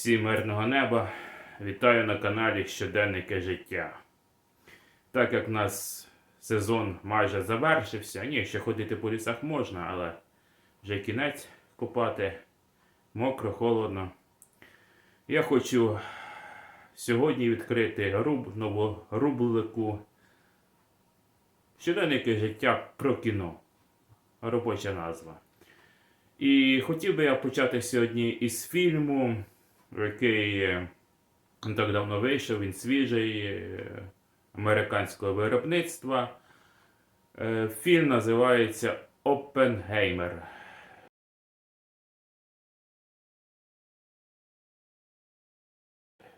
Всім мирного неба. Вітаю на каналі Щоденники життя. Так як у нас сезон майже завершився, ні, ще ходити по лісах можна, але вже кінець купати, мокро, холодно. Я хочу сьогодні відкрити руб, нову рубрику Щоденники життя про кіно. Робоча назва. І хотів би я почати сьогодні із фільму, який е, не так давно вийшов, він свіжий, е, американського виробництва. Е, Фільм називається Оппенгеймер.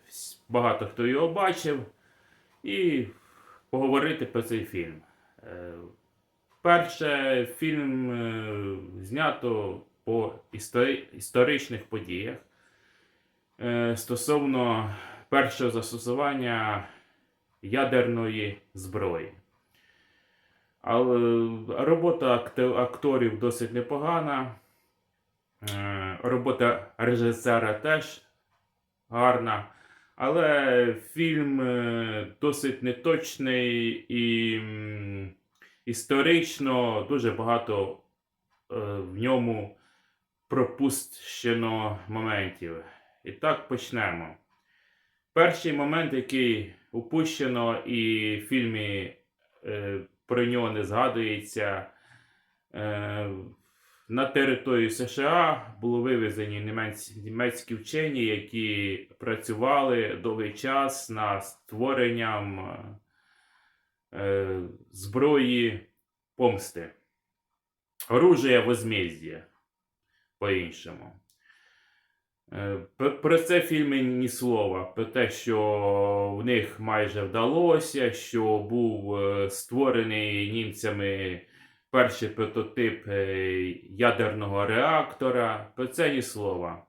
Вс- Багато хто його бачив. І поговорити про цей фільм. Перше, фільм знято по історичних подіях стосовно першого застосування ядерної зброї. Але робота акторів досить непогана. Е, Робота режисера теж гарна. Але фільм е, досить неточний і історично дуже багато е, в ньому пропущено моментів. І так почнемо. Перший момент, який упущено, і в фільмі е, про нього не згадується. Е, на територію США були вивезені німець- німецькі вчені, які працювали довгий час над створенням е, зброї помсти. Оружие возмездя по-іншому. Е, Про це в фільмі ні слова. Про те, що в них майже вдалося, що був е, створений німцями перший прототип е, ядерного реактора. Про це ні слова.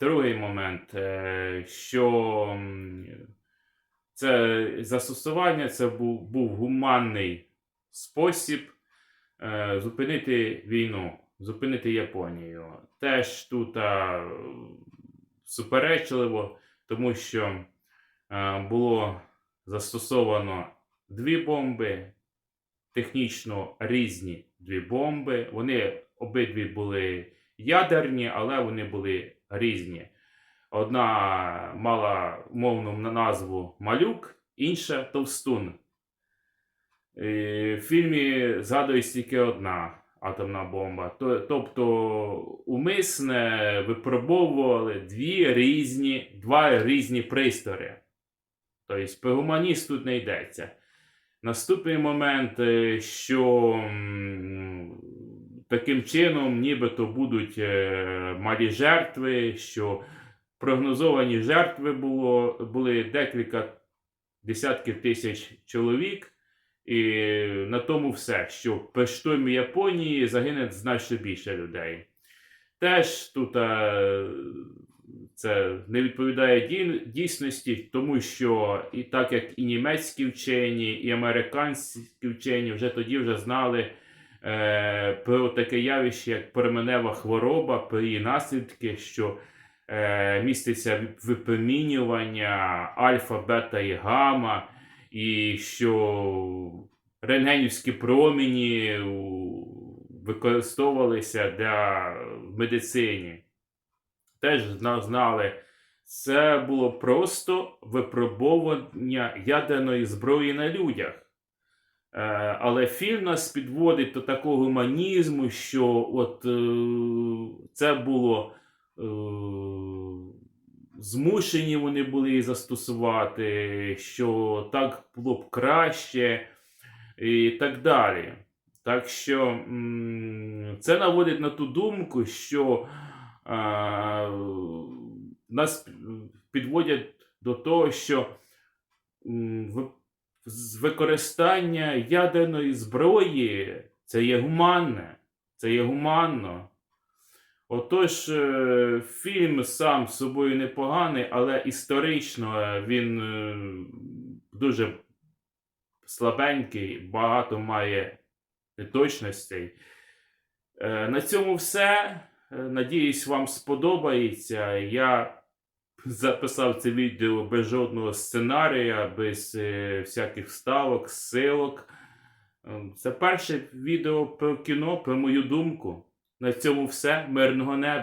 Другий момент, що це застосування це був, був гуманний спосіб зупинити війну, зупинити Японію. Теж тут е, суперечливо, тому що е, було застосовано дві бомби, технічно різні дві бомби. Вони обидві були ядерні, але вони були різні. Одна мала мовну назву Малюк, інша Товстун. Е, В фільмі згадується тільки одна атомна бомба. Тобто умисне випробовували дві різні, два різні пристрої. Тобто про гуманіст тут не йдеться. Наступний момент, е, що таким чином нібито будуть е, малі жертви, що прогнозовані жертви було, були декілька десятків тисяч чоловік. І на тому все, що при штурмі Японії загине значно більше людей. Теж тут е, це не відповідає дійсності, тому що і так як і німецькі вчені, і американські вчені вже тоді вже знали е, про таке явище, як променева хвороба, про її наслідки, що е, міститься випромінювання альфа, бета і гамма, і що рентгенівські промені використовувалися для в медицині. Теж знали, це було просто випробовування ядерної зброї на людях. Е, але фільм нас підводить до такого гуманізму, що от е, це було е, змушені вони були застосувати, що так було б краще і так далі. Так що це наводить на ту думку, що е, нас підводять до того, що використання ядерної зброї це є гуманне, це є гуманно. Отож, е, фільм сам собою непоганий, але історично е, він е, дуже слабенький, багато має неточностей. На цьому все. Надіюсь, вам сподобається. Я записав це відео без жодного сценарія, без всяких вставок, силок. Е, Це перше відео про кіно, про мою думку. На цьому все. Мирного неба.